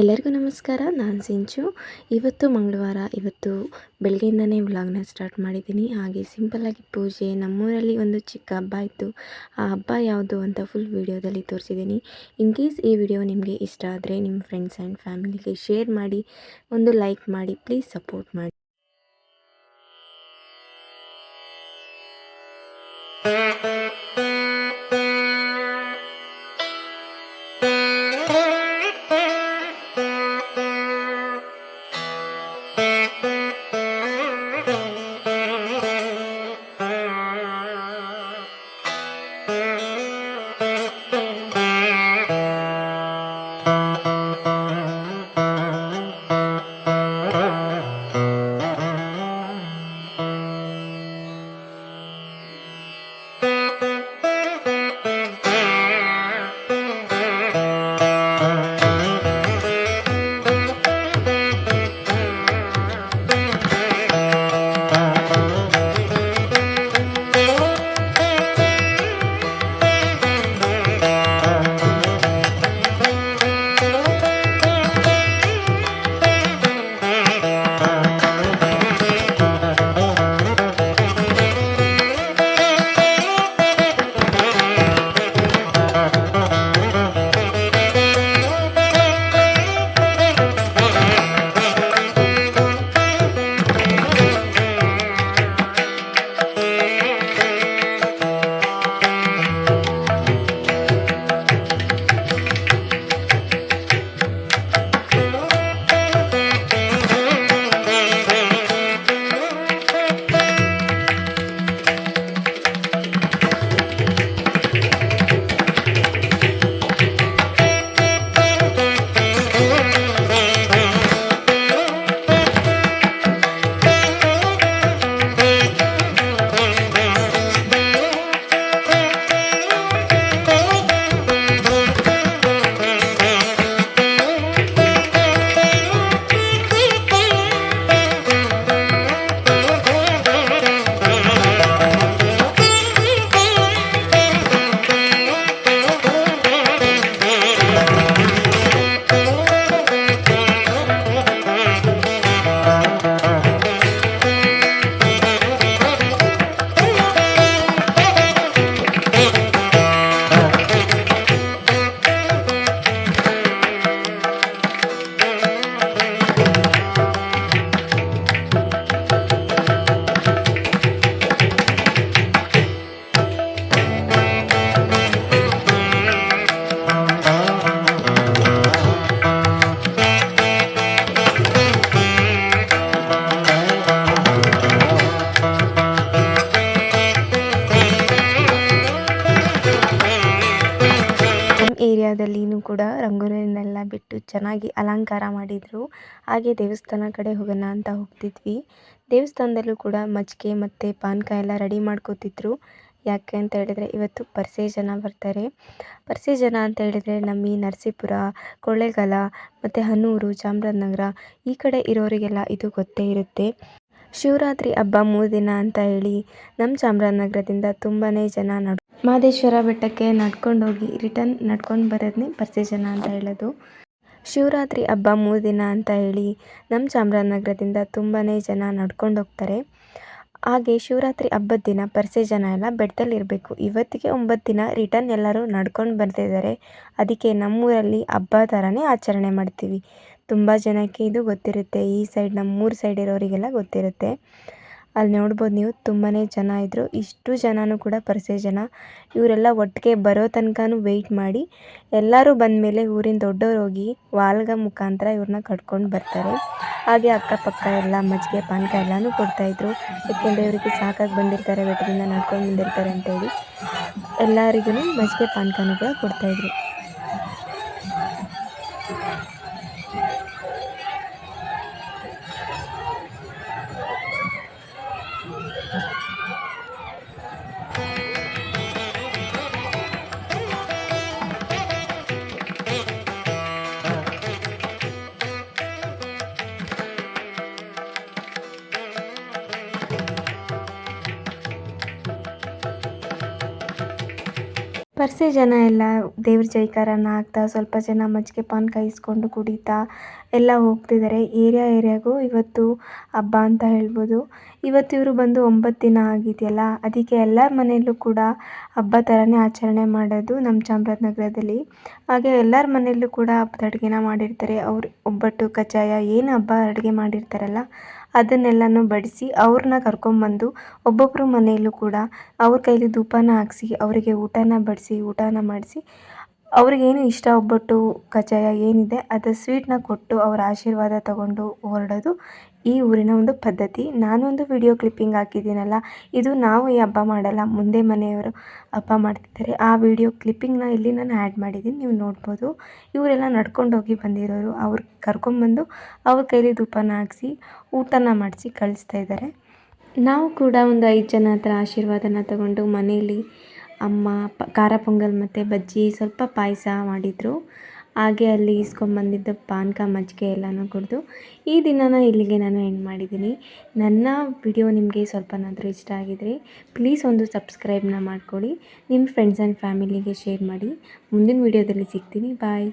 ಎಲ್ಲರಿಗೂ ನಮಸ್ಕಾರ, ನಾನು ಸಿಂಚು. ಇವತ್ತು ಮಂಗಳವಾರ, ಇವತ್ತು ಬೆಳಗ್ಗೆಯಿಂದನೇ ವ್ಲಾಗ್ನ ಸ್ಟಾರ್ಟ್ ಮಾಡಿದ್ದೀನಿ. ಹಾಗೆ ಸಿಂಪಲ್ಲಾಗಿ ಪೂಜೆ, ನಮ್ಮೂರಲ್ಲಿ ಒಂದು ಚಿಕ್ಕ ಹಬ್ಬ ಇತ್ತು. ಆ ಹಬ್ಬ ಯಾವುದು ಅಂತ ಫುಲ್ ವೀಡಿಯೋದಲ್ಲಿ ತೋರಿಸಿದ್ದೀನಿ. ಇನ್ ಕೇಸ್ ಈ ವಿಡಿಯೋ ನಿಮಗೆ ಇಷ್ಟ ಆದರೆ ನಿಮ್ಮ ಫ್ರೆಂಡ್ಸ್ ಆ್ಯಂಡ್ ಫ್ಯಾಮಿಲಿಗೆ ಶೇರ್ ಮಾಡಿ, ಒಂದು ಲೈಕ್ ಮಾಡಿ ಪ್ಲೀಸ್ ಸಪೋರ್ಟ್ ಮಾಡಿ. ನಮ್ಮ ಏರಿಯಾದಲ್ಲಿನೂ ಕೂಡ ರಂಗೋಲಿನೆಲ್ಲ ಬಿಟ್ಟು ಚೆನ್ನಾಗಿ ಅಲಂಕಾರ ಮಾಡಿದರು. ಹಾಗೆ ದೇವಸ್ಥಾನ ಕಡೆ ಹೋಗೋಣ ಅಂತ ಹೋಗ್ತಿದ್ವಿ. ದೇವಸ್ಥಾನದಲ್ಲೂ ಕೂಡ ಮಜ್ಜಿಗೆ ಮತ್ತು ಪಾನಕ ಎಲ್ಲ ರೆಡಿ ಮಾಡ್ಕೋತಿದ್ರು. ಯಾಕೆ ಅಂತ ಹೇಳಿದ್ರೆ ಇವತ್ತು ಪರಿಸೆ ಜನ ಬರ್ತಾರೆ. ಪರಿಸೆ ಜನ ಅಂತ ಹೇಳಿದರೆ ನಮ್ಮ ಈ ನರಸೀಪುರ, ಕೊಳ್ಳೇಗಾಲ ಮತ್ತು ಹನೂರು, ಚಾಮರಾಜನಗರ ಈ ಕಡೆ ಇರೋರಿಗೆಲ್ಲ ಇದು ಗೊತ್ತೇ ಇರುತ್ತೆ. ಶಿವರಾತ್ರಿ ಹಬ್ಬ ಮೂರು ದಿನ ಅಂತ ಹೇಳಿ ನಮ್ಮ ಚಾಮರಾಜನಗರದಿಂದ ತುಂಬಾ ಜನ ನಡ್ ಮಹದೇಶ್ವರ ಬೆಟ್ಟಕ್ಕೆ ನಡ್ಕೊಂಡು ಹೋಗಿ ರಿಟರ್ನ್ ನಡ್ಕೊಂಡು ಬರೋದನ್ನೇ ಪರಿಚಯ ಜನ ಅಂತ ಹೇಳೋದು. ಶಿವರಾತ್ರಿ ಹಬ್ಬ ಮೂರು ದಿನ ಅಂತ ಹೇಳಿ ನಮ್ಮ ಚಾಮರಾಜನಗರದಿಂದ ತುಂಬಾ ಜನ ನಡ್ಕೊಂಡು ಹೋಗ್ತಾರೆ. ಹಾಗೆ ಶಿವರಾತ್ರಿ ಹಬ್ಬದ ದಿನ ಪರಿಸೆ ಜನ ಎಲ್ಲ ಬೆಟ್ಟದಲ್ಲಿ ಇರಬೇಕು. ಇವತ್ತಿಗೆ ಒಂಬತ್ತು ದಿನ ರಿಟರ್ನ್ ಎಲ್ಲರೂ ನಡ್ಕೊಂಡು ಬರ್ತಿದ್ದಾರೆ. ಅದಕ್ಕೆ ನಮ್ಮೂರಲ್ಲಿ ಹಬ್ಬ ಥರನೇ ಆಚರಣೆ ಮಾಡ್ತೀವಿ. ತುಂಬ ಜನಕ್ಕೆ ಇದು ಗೊತ್ತಿರುತ್ತೆ. ಈ ಸೈಡ್ ನಮ್ಮೂರು ಸೈಡ್ ಇರೋರಿಗೆಲ್ಲ ಗೊತ್ತಿರುತ್ತೆ. ಅಲ್ಲಿ ನೋಡ್ಬೋದು ನೀವು ತುಂಬಾ ಜನ ಇದ್ದರು ಇಷ್ಟು ಜನನೂ ಕೂಡ ಪರಿಸೆ ಜನ. ಇವರೆಲ್ಲ ಒಟ್ಟಿಗೆ ಬರೋ ತನಕನೂ ವೆಯ್ಟ್ ಮಾಡಿ. ಎಲ್ಲರೂ ಬಂದಮೇಲೆ ಊರಿನ ದೊಡ್ಡವ್ರು ಹೋಗಿ ವಾಲ್ಗ ಮುಖಾಂತರ ಇವ್ರನ್ನ ಕಟ್ಕೊಂಡು ಬರ್ತಾರೆ. ಹಾಗೆ ಅಕ್ಕಪಕ್ಕ ಎಲ್ಲ, ಮಜ್ಜಿಗೆ, ಪಾನಕ ಎಲ್ಲನೂ ಕೊಡ್ತಾಯಿದ್ರು ಏಕೆಂದರೆ ಇವರಿಗೆ ಸಾಕಾಗಿ ಬಂದಿರ್ತಾರೆ, ಬೆಟ್ಟದಿಂದ ನಡ್ಕೊಂಡು ಬಂದಿರ್ತಾರೆ ಅಂತೇಳಿ. ಎಲ್ಲರಿಗೂ ಮಜ್ಜಿಗೆ, ಪಾನಕನೂ ಕೂಡ ಕೊಡ್ತಾಯಿದ್ರು ಪರ್ಸೆ ಜನ ಎಲ್ಲ ದೇವ್ರ ಜೈಕಾರನ ಹಾಕ್ತಾ ಸ್ವಲ್ಪ ಜನ ಮಜ್ಜಿಗೆ ಪಾನಕ ಇಸ್ಕೊಂಡು ಕುಡಿತಾ ಎಲ್ಲ ಹೋಗ್ತಿದ್ದಾರೆ. ಏರಿಯಾ ಏರಿಯಾಗೂ ಇವತ್ತು ಹಬ್ಬ ಅಂತ ಹೇಳ್ಬೋದು. ಇವತ್ತು ಇವರು ಬಂದು ಒಂಬತ್ತು ದಿನ ಆಗಿದೆಯಲ್ಲ, ಅದಕ್ಕೆ ಎಲ್ಲರ ಮನೆಯಲ್ಲೂ ಕೂಡ ಹಬ್ಬ ಥರನೇ ಆಚರಣೆ ಮಾಡೋದು ನಮ್ಮ ಚಾಮರಾಜನಗರದಲ್ಲಿ. ಹಾಗೆ ಎಲ್ಲರ ಮನೆಯಲ್ಲೂ ಕೂಡ ಹಬ್ಬದ ಅಡುಗೆನ ಮಾಡಿರ್ತಾರೆ. ಅವ್ರು ಒಬ್ಬಟ್ಟು, ಕಜ್ಜಾಯ, ಏನು ಹಬ್ಬ ಅಡುಗೆ ಮಾಡಿರ್ತಾರಲ್ಲ ಅದನ್ನೆಲ್ಲನೂ ಬಡಿಸಿ ಅವ್ರನ್ನ ಕರ್ಕೊಂಬಂದು ಒಬ್ಬೊಬ್ಬರು ಮನೆಯಲ್ಲೂ ಕೂಡ ಅವ್ರ ಕೈಲಿ ಧೂಪನ ಹಾಕ್ಸಿ ಅವರಿಗೆ ಊಟನ ಬಡಿಸಿ ಊಟನ ಮಾಡಿಸಿ ಅವ್ರಿಗೇನು ಇಷ್ಟ ಒಬ್ಬಟ್ಟು ಕಜ್ಜಾಯ ಏನಿದೆ, ಅದು ಸ್ವೀಟ್ನ ಕೊಟ್ಟು ಅವರ ಆಶೀರ್ವಾದ ತಗೊಂಡು ಹೊರಡೋದು ಈ ಊರಿನ ಒಂದು ಪದ್ಧತಿ. ನಾನೊಂದು ವಿಡಿಯೋ ಕ್ಲಿಪ್ಪಿಂಗ್ ಹಾಕಿದ್ದೀನಲ್ಲ, ಇದು ನಾವು ಈ ಹಬ್ಬ ಮಾಡಲ್ಲ, ಮುಂದೆ ಮನೆಯವರು ಹಬ್ಬ ಮಾಡ್ತಿದ್ದಾರೆ. ಆ ವಿಡಿಯೋ ಕ್ಲಿಪ್ಪಿಂಗ್ನ ಇಲ್ಲಿ ನಾನು ಆ್ಯಡ್ ಮಾಡಿದ್ದೀನಿ, ನೀವು ನೋಡ್ಬೋದು. ಇವರೆಲ್ಲ ನಡ್ಕೊಂಡೋಗಿ ಬಂದಿರೋರು, ಅವ್ರು ಕರ್ಕೊಂಬಂದು ಅವ್ರ ಕೈಲಿ ಧೂಪನ ಹಾಕಿಸಿ, ಊಟನ ಮಾಡಿಸಿ ಕಳಿಸ್ತಾ ಇದ್ದಾರೆ. ನಾವು ಕೂಡ ಒಂದು ಐದು ಜನ ಹತ್ರ ಆಶೀರ್ವಾದನ ತಗೊಂಡು ಮನೇಲಿ ಅಮ್ಮ, ಪ, ಖಾರ ಪೊಂಗಲ್ ಮತ್ತು ಬಜ್ಜಿ ಸ್ವಲ್ಪ ಪಾಯಸ ಮಾಡಿದರು. ಹಾಗೆ ಅಲ್ಲಿ ಇಸ್ಕೊಂಬಂದಿದ್ದ ಪಾನಕ ಮಜ್ಜಿಗೆ ಎಲ್ಲನೂ ಕುಡಿದು ಈ ದಿನನ ಇಲ್ಲಿಗೆ ನಾನು ಎಂಡ್ ಮಾಡಿದ್ದೀನಿ. ನನ್ನ ವಿಡಿಯೋ ನಿಮಗೆ ಸ್ವಲ್ಪನಾದರೂ ಇಷ್ಟ ಆಗಿದರೆ ಪ್ಲೀಸ್ ಒಂದು ಸಬ್ಸ್ಕ್ರೈಬ್ನ ಮಾಡ್ಕೊಳ್ಳಿ ನಿಮ್ಮ ಫ್ರೆಂಡ್ಸ್ ಆ್ಯಂಡ್ ಫ್ಯಾಮಿಲಿಗೆ ಶೇರ್ ಮಾಡಿ. ಮುಂದಿನ ವಿಡಿಯೋದಲ್ಲಿ ಸಿಗ್ತೀನಿ. ಬಾಯ್